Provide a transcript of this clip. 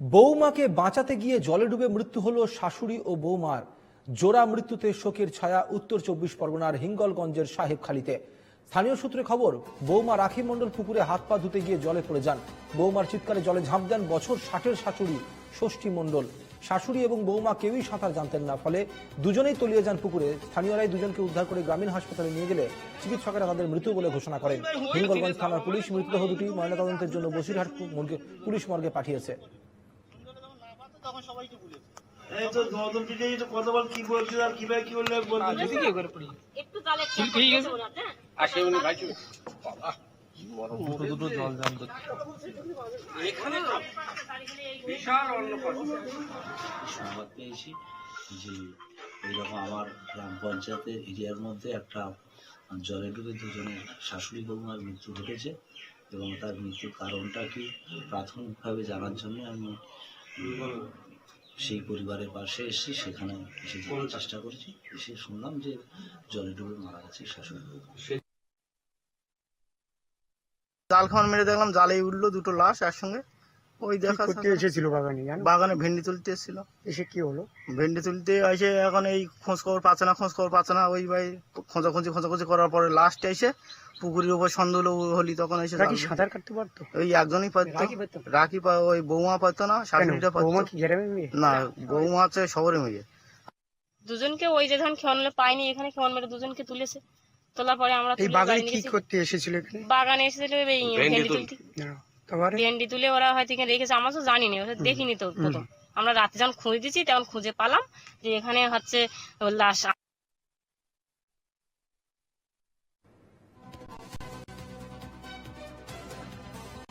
বৌমাকে বাঁচাতে গিয়ে জলে ডুবে মৃত্যু হলো শাশুড়ি ও বৌমার। জোড়া মৃত্যুতে শোকের ছায়া উত্তর চব্বিশ পরগনার হিঙ্গলগঞ্জের সাহেবখালীতে। স্থানীয় সূত্রে খবর, বৌমা রাখি মণ্ডল পুকুরে হাত পা ধুতে গিয়ে জলে পড়ে যান। বৌমার চিৎকারে জলে ঝাঁপ দেন বছর ষাটের শাশুড়ি ষষ্ঠী মণ্ডল। শাশুড়ি এবং বৌমা কেউই সাঁতার জানতেন না, ফলে দুজনেই তলিয়ে যান পুকুরে। স্থানীয়রাই দুজনকে উদ্ধার করে গ্রামীণ হাসপাতালে নিয়ে গেলে চিকিৎসকেরা তাদের মৃত বলে ঘোষণা করেন। হিঙ্গলগঞ্জ থানার পুলিশ মৃতদেহ দুটি ময়নাতদন্তের জন্য বসিরহাট পুলিশ মর্গে পাঠিয়েছে। এই তো নতুন পিঠে তো কতবার কি বলছিল আর কীভাবে কি বললে বলতে একটু জলে ঠিক আছে। সংবাদ পেয়েছি যে এইরকম আমার গ্রাম পঞ্চায়েতের এরিয়ার মধ্যে একটা জলে ডুবে দুজনের শাশুড়ি বৌমার মৃত্যু ঘটেছে এবং তার মৃত্যুর কারণটা কি প্রাথমিকভাবে জানার জন্য আমি সেই পরিবারের পাশে এসেছি সেখানে চেষ্টা করছি। এসে শুনলাম যে জলে ডুবে মারা গেছে শাশুড়ি জাল খাওয়ান মেরে দেখলাম জালেই উঠল দুটো লাশ একসঙ্গে। ওই দেখা করতে এসেছিল বাগানে জানো? বাগানে ভেন্ডি তুলতে এসেছিল। এসে কি হলো? ভেন্ডি তুলতে এসে এখন এই খোঁজ খবর পাচ্ছে না খোঁজ খবর পাচ্ছে না। ওই ভাই খোঁজাখুঁজি খোঁজাখুঁজি করার পরে লাস্টে এসে পুকুরের উপর সন্দেহ হলি তখন এসে জানলো। সাঁতার কাটতে পারতো? ওই একজনই পারতো। রাখি? রাখি ওই বৌমা পারতো না শাশুড়িটা বৌমা পারতো কি গ্রামে মেয়ে? না বৌমা হচ্ছে শহরে মেয়ে। দুজনকে ওই যে ধান খেয়াল পাইনি এখানে খেয়াল মেরে দুজনকে তুলেছে। তোলার পরে আমরা এই বাগানে কি করতে এসেছিল এখানে? বাগানে এসেছিল এই ভেন্ডি তুলতে। তারপরে ভেন্ডি তুলে ওরা হয়তো এখানে রেখেছে আমরা তো জানি না ওরা দেখিনি তো প্রথম। আমরা রাতে যখন খুঁজে দিচ্ছি তখন খুঁজে পালাম যে এখানে হচ্ছে লাশ